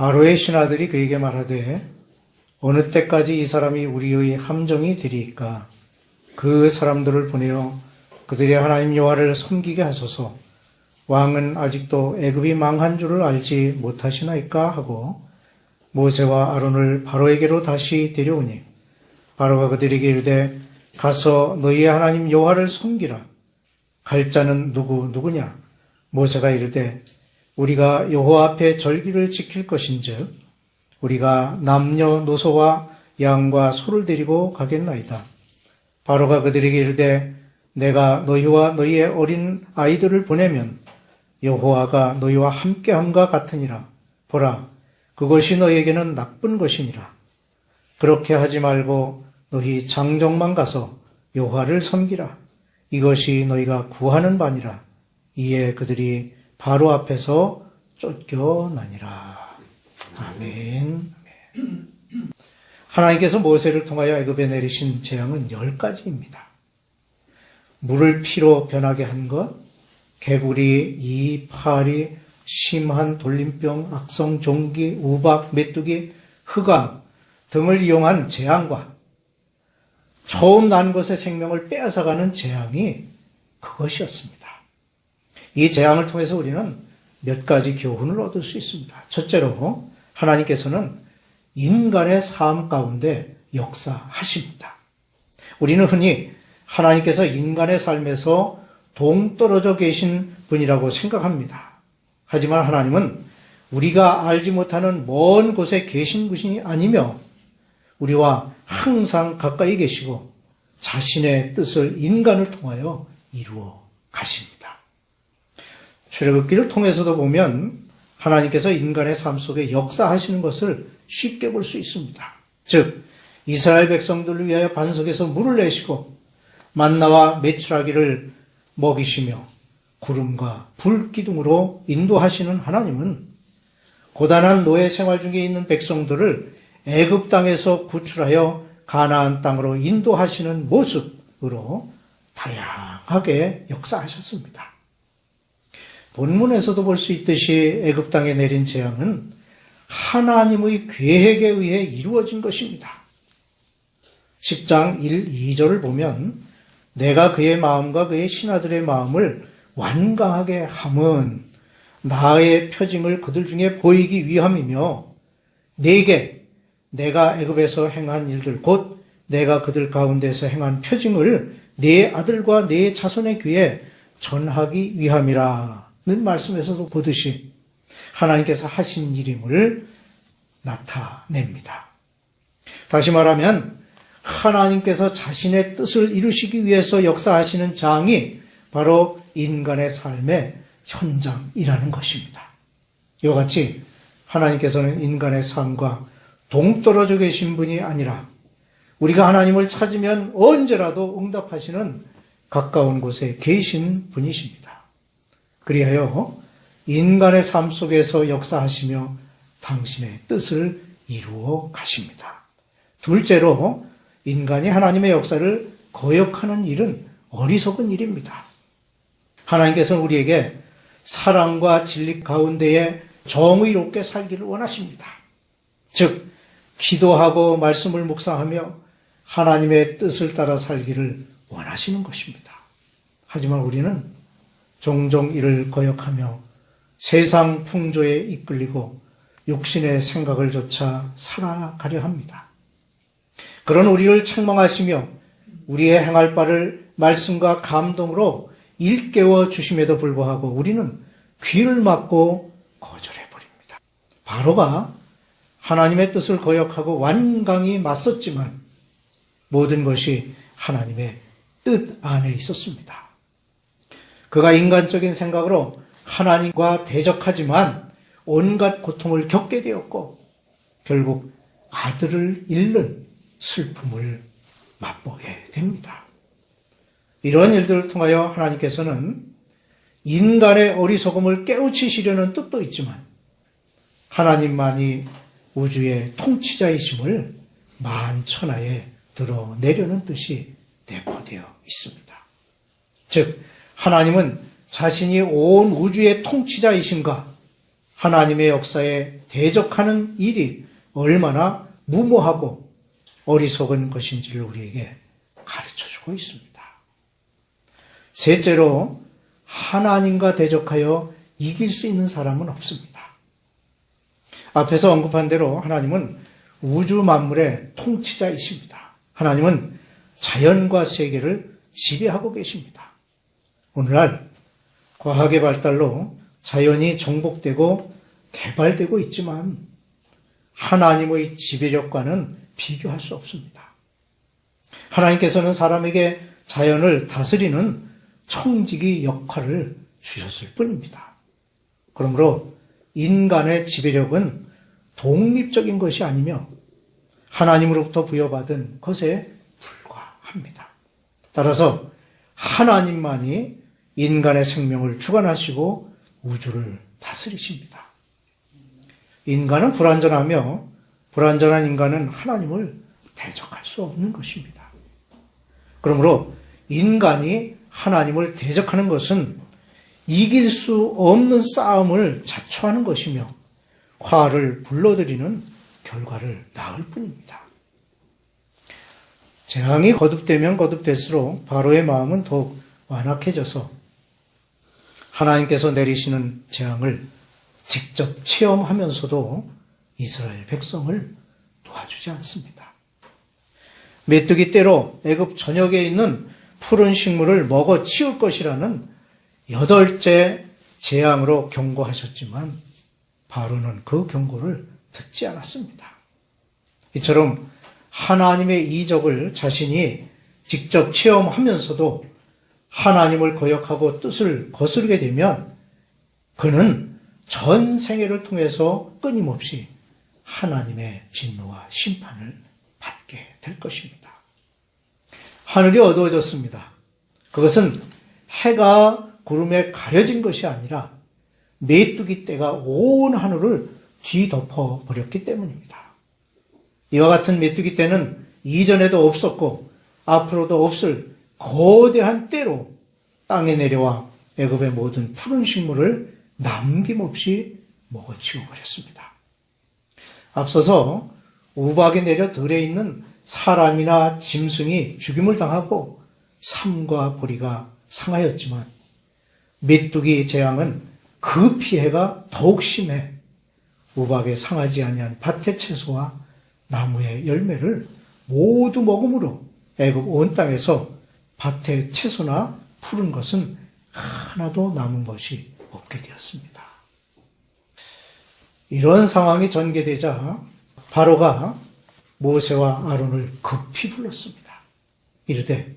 바로의 신하들이 그에게 말하되 어느 때까지 이 사람이 우리의 함정이 되리이까? 그 사람들을 보내어 그들의 하나님 여호와를 섬기게 하소서. 왕은 아직도 애굽이 망한 줄을 알지 못하시나이까? 하고 모세와 아론을 바로에게로 다시 데려오니 바로가 그들에게 이르되 가서 너희의 하나님 여호와를 섬기라. 갈 자는 누구 누구냐? 모세가 이르되 우리가 여호와 앞에 절기를 지킬 것인즉 우리가 남녀 노소와 양과 소를 데리고 가겠나이다. 바로가 그들에게 이르되 내가 너희와 너희의 어린 아이들을 보내면 여호와가 너희와 함께함과 같으니라. 보라, 그것이 너희에게는 나쁜 것이니라. 그렇게 하지 말고 너희 장정만 가서 여호와를 섬기라. 이것이 너희가 구하는 바니라. 이에 그들이 바로 앞에서 쫓겨나니라. 아멘. 하나님께서 모세를 통하여 애굽에 내리신 재앙은 열 가지입니다. 물을 피로 변하게 한 것, 개구리, 이, 파리, 심한 돌림병, 악성 종기, 우박, 메뚜기, 흑암 등을 이용한 재앙과 처음 난 것의 생명을 빼앗아가는 재앙이 그것이었습니다. 이 재앙을 통해서 우리는 몇 가지 교훈을 얻을 수 있습니다. 첫째로 하나님께서는 인간의 삶 가운데 역사하십니다. 우리는 흔히 하나님께서 인간의 삶에서 동떨어져 계신 분이라고 생각합니다. 하지만 하나님은 우리가 알지 못하는 먼 곳에 계신 분이 아니며 우리와 항상 가까이 계시고 자신의 뜻을 인간을 통하여 이루어 가십니다. 출애굽기를 통해서도 보면 하나님께서 인간의 삶 속에 역사하시는 것을 쉽게 볼 수 있습니다. 즉 이스라엘 백성들을 위하여 반석에서 물을 내시고 만나와 메추라기를 먹이시며 구름과 불 기둥으로 인도하시는 하나님은 고단한 노예 생활 중에 있는 백성들을 애굽 땅에서 구출하여 가나안 땅으로 인도하시는 모습으로 다양하게 역사하셨습니다. 본문에서도 볼 수 있듯이 애굽 땅에 내린 재앙은 하나님의 계획에 의해 이루어진 것입니다. 10장 1, 2절을 보면 내가 그의 마음과 그의 신하들의 마음을 완강하게 함은 나의 표징을 그들 중에 보이기 위함이며 내게 내가 애굽에서 행한 일들 곧 내가 그들 가운데서 행한 표징을 내 아들과 내 자손의 귀에 전하기 위함이라는 말씀에서도 보듯이 하나님께서 하신 일임을 나타냅니다. 다시 말하면 하나님께서 자신의 뜻을 이루시기 위해서 역사하시는 장이 바로 인간의 삶의 현장이라는 것입니다. 이와 같이 하나님께서는 인간의 삶과 동떨어져 계신 분이 아니라 우리가 하나님을 찾으면 언제라도 응답하시는 가까운 곳에 계신 분이십니다. 그리하여 인간의 삶 속에서 역사하시며 당신의 뜻을 이루어 가십니다. 둘째로 인간이 하나님의 역사를 거역하는 일은 어리석은 일입니다. 하나님께서는 우리에게 사랑과 진리 가운데에 정의롭게 살기를 원하십니다. 즉, 기도하고 말씀을 묵상하며 하나님의 뜻을 따라 살기를 원하시는 것입니다. 하지만 우리는 종종 이를 거역하며 세상 풍조에 이끌리고 육신의 생각을 조차 살아가려 합니다. 그런 우리를 책망하시며 우리의 행할 바를 말씀과 감동으로 일깨워 주심에도 불구하고 우리는 귀를 막고 거절해 버립니다. 바로가 하나님의 뜻을 거역하고 완강히 맞섰지만 모든 것이 하나님의 뜻 안에 있었습니다. 그가 인간적인 생각으로 하나님과 대적하지만 온갖 고통을 겪게 되었고 결국 아들을 잃는 슬픔을 맛보게 됩니다. 이러한 일들을 통하여 하나님께서는 인간의 어리석음을 깨우치시려는 뜻도 있지만 하나님만이 우주의 통치자이심을 만천하에 드러내려는 뜻이 내포되어 있습니다. 즉 하나님은 자신이 온 우주의 통치자이심과 하나님의 역사에 대적하는 일이 얼마나 무모하고 어리석은 것인지를 우리에게 가르쳐 주고 있습니다. 셋째로 하나님과 대적하여 이길 수 있는 사람은 없습니다. 앞에서 언급한 대로 하나님은 우주 만물의 통치자이십니다. 하나님은 자연과 세계를 지배하고 계십니다. 오늘날 과학의 발달로 자연이 정복되고 개발되고 있지만 하나님의 지배력과는 비교할 수 없습니다. 하나님께서는 사람에게 자연을 다스리는 청지기 역할을 주셨을 뿐입니다. 그러므로 인간의 지배력은 독립적인 것이 아니며 하나님으로부터 부여받은 것에 불과합니다. 따라서 하나님만이 인간의 생명을 주관하시고 우주를 다스리십니다. 인간은 불완전하며 불완전한 인간은 하나님을 대적할 수 없는 것입니다. 그러므로 인간이 하나님을 대적하는 것은 이길 수 없는 싸움을 자초하는 것이며 화를 불러들이는 결과를 낳을 뿐입니다. 재앙이 거듭되면 거듭될수록 바로의 마음은 더욱 완악해져서 하나님께서 내리시는 재앙을 직접 체험하면서도 이스라엘 백성을 도와주지 않습니다. 메뚜기 떼로 애굽 전역에 있는 푸른 식물을 먹어 치울 것이라는 여덟째 재앙으로 경고하셨지만 바로는 그 경고를 듣지 않았습니다. 이처럼 하나님의 이적을 자신이 직접 체험하면서도 하나님을 거역하고 뜻을 거스르게 되면 그는 전 생애를 통해서 끊임없이 하나님의 진노와 심판을 받게 될 것입니다. 하늘이 어두워졌습니다. 그것은 해가 구름에 가려진 것이 아니라 메뚜기 떼가 온 하늘을 뒤덮어 버렸기 때문입니다. 이와 같은 메뚜기 떼는 이전에도 없었고 앞으로도 없을 거대한 때로 땅에 내려와 애굽의 모든 푸른 식물을 남김없이 먹어치워 버렸습니다. 앞서서 우박에 내려 들에 있는 사람이나 짐승이 죽임을 당하고 삶과 보리가 상하였지만 메뚜기 재앙은 그 피해가 더욱 심해 우박에 상하지 아니한 밭의 채소와 나무의 열매를 모두 먹음으로 애굽 온 땅에서 밭의 채소나 푸른 것은 하나도 남은 것이 없게 되었습니다. 이런 상황이 전개되자 바로가 모세와 아론을 급히 불렀습니다. 이르되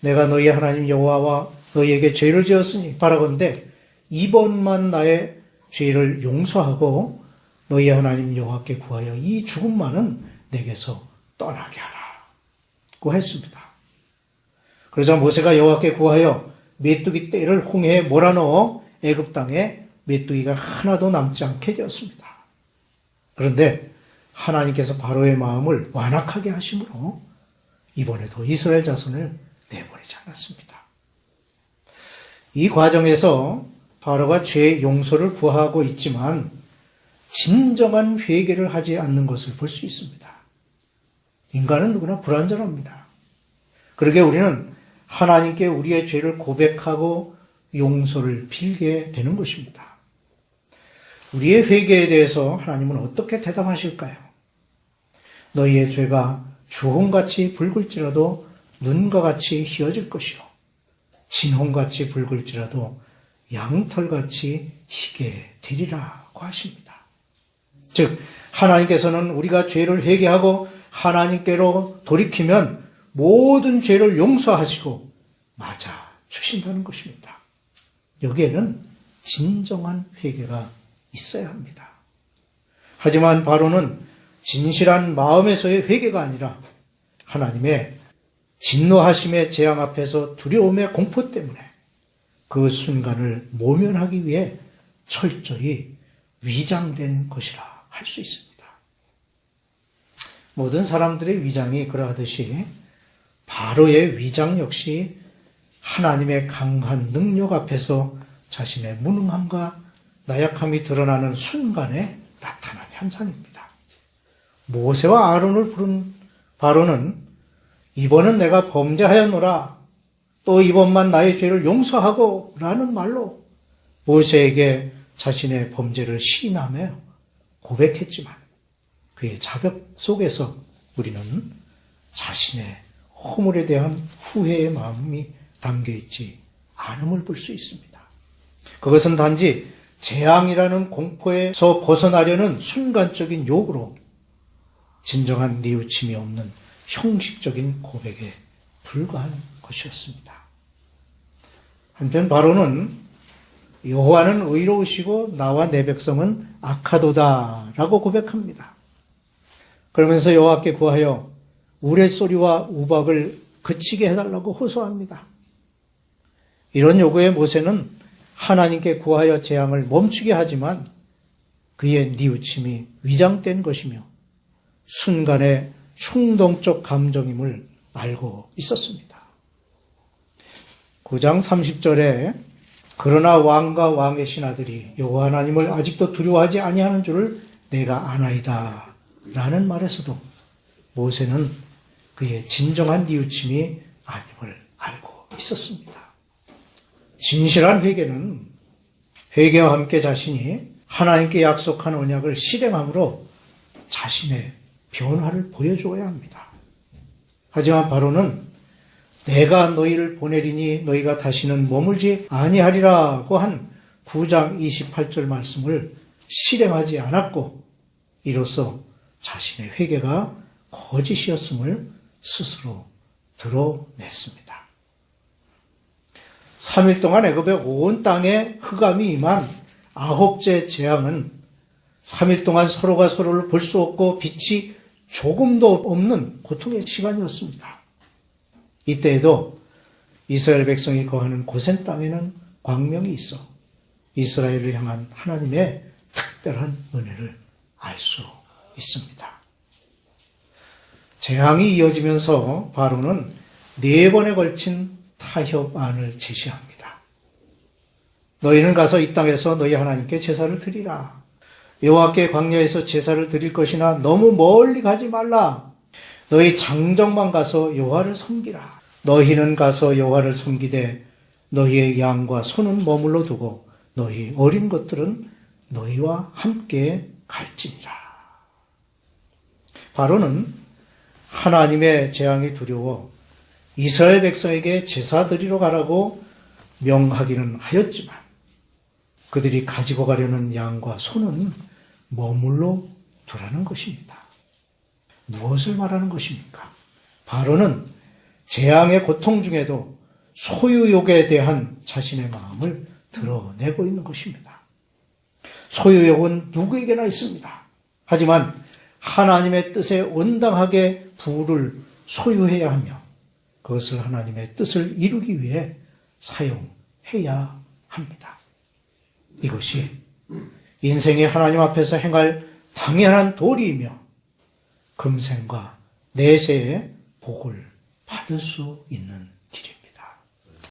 내가 너희 하나님 여호와와 너희에게 죄를 지었으니 바라건대 이번만 나의 죄를 용서하고 너희 하나님 여호와께 구하여 이 죽음만은 내게서 떠나게 하라 고 했습니다. 그러자 모세가 여호와께 구하여 메뚜기 떼를 홍해에 몰아넣어 애굽 땅에 메뚜기가 하나도 남지 않게 되었습니다. 그런데 하나님께서 바로의 마음을 완악하게 하심으로 이번에도 이스라엘 자손을 내보내지 않았습니다. 이 과정에서 바로가 죄의 용서를 구하고 있지만 진정한 회개를 하지 않는 것을 볼 수 있습니다. 인간은 누구나 불완전합니다. 그러게 우리는 하나님께 우리의 죄를 고백하고 용서를 빌게 되는 것입니다. 우리의 회개에 대해서 하나님은 어떻게 대답하실까요? 너희의 죄가 주홍같이 붉을지라도 눈과 같이 희어질 것이요. 진홍같이 붉을지라도 양털같이 희게 되리라고 하십니다. 즉, 하나님께서는 우리가 죄를 회개하고 하나님께로 돌이키면 모든 죄를 용서하시고 맞아 주신다는 것입니다. 여기에는 진정한 회개가 있어야 합니다. 하지만 바로는 진실한 마음에서의 회개가 아니라 하나님의 진노하심의 재앙 앞에서 두려움의 공포 때문에 그 순간을 모면하기 위해 철저히 위장된 것이라 할 수 있습니다. 모든 사람들의 위장이 그러하듯이 바로의 위장 역시 하나님의 강한 능력 앞에서 자신의 무능함과 나약함이 드러나는 순간에 나타난 현상입니다. 모세와 아론을 부른 바로는 이번은 내가 범죄하였노라 또 이번만 나의 죄를 용서하고 라는 말로 모세에게 자신의 범죄를 시인하며 고백했지만 그의 자벽 속에서 우리는 자신의 허물에 대한 후회의 마음이 담겨 있지 않음을 볼 수 있습니다. 그것은 단지 재앙이라는 공포에서 벗어나려는 순간적인 욕으로 진정한 뉘우침이 없는 형식적인 고백에 불과한 것이었습니다. 한편 바로는 여호와는 의로우시고 나와 내 백성은 악하도다라고 고백합니다. 그러면서 여호와께 구하여 우레소리와 우박을 그치게 해달라고 호소합니다. 이런 요구에 모세는 하나님께 구하여 재앙을 멈추게 하지만 그의 뉘우침이 위장된 것이며 순간의 충동적 감정임을 알고 있었습니다. 9장 30절에 그러나 왕과 왕의 신하들이 여호와 하나님을 아직도 두려워하지 아니하는 줄을 내가 아나이다 라는 말에서도 모세는 그의 진정한 뉘우침이 아님을 알고 있었습니다. 진실한 회개는 회개와 함께 자신이 하나님께 약속한 언약을 실행함으로 자신의 변화를 보여줘야 합니다. 하지만 바로는 내가 너희를 보내리니 너희가 다시는 머물지 아니하리라고 한 9장 28절 말씀을 실행하지 않았고 이로써 자신의 회개가 거짓이었음을 스스로 드러냈습니다. 3일 동안 애굽의 온 땅에 흑암이 임한 아홉째 재앙은 3일 동안 서로가 서로를 볼 수 없고 빛이 조금도 없는 고통의 시간이었습니다. 이때에도 이스라엘 백성이 거하는 고센 땅에는 광명이 있어 이스라엘을 향한 하나님의 특별한 은혜를 알 수 있습니다. 재앙이 이어지면서 바로는 네 번에 걸친 타협안을 제시합니다. 너희는 가서 이 땅에서 너희 하나님께 제사를 드리라. 여호와께 광야에서 제사를 드릴 것이나 너무 멀리 가지 말라. 너희 장정만 가서 여호와를 섬기라. 너희는 가서 여호와를 섬기되 너희의 양과 소는 머물러 두고 너희 어린 것들은 너희와 함께 갈지니라. 바로는 하나님의 재앙이 두려워 이스라엘 백성에게 제사 드리러 가라고 명하기는 하였지만 그들이 가지고 가려는 양과 소는 머물러 두라는 것입니다. 무엇을 말하는 것입니까? 바로는 재앙의 고통 중에도 소유욕에 대한 자신의 마음을 드러내고 있는 것입니다. 소유욕은 누구에게나 있습니다. 하지만 하나님의 뜻에 온당하게 부를 소유해야 하며 그것을 하나님의 뜻을 이루기 위해 사용해야 합니다. 이것이 인생의 하나님 앞에서 행할 당연한 도리이며 금생과 내세의 복을 받을 수 있는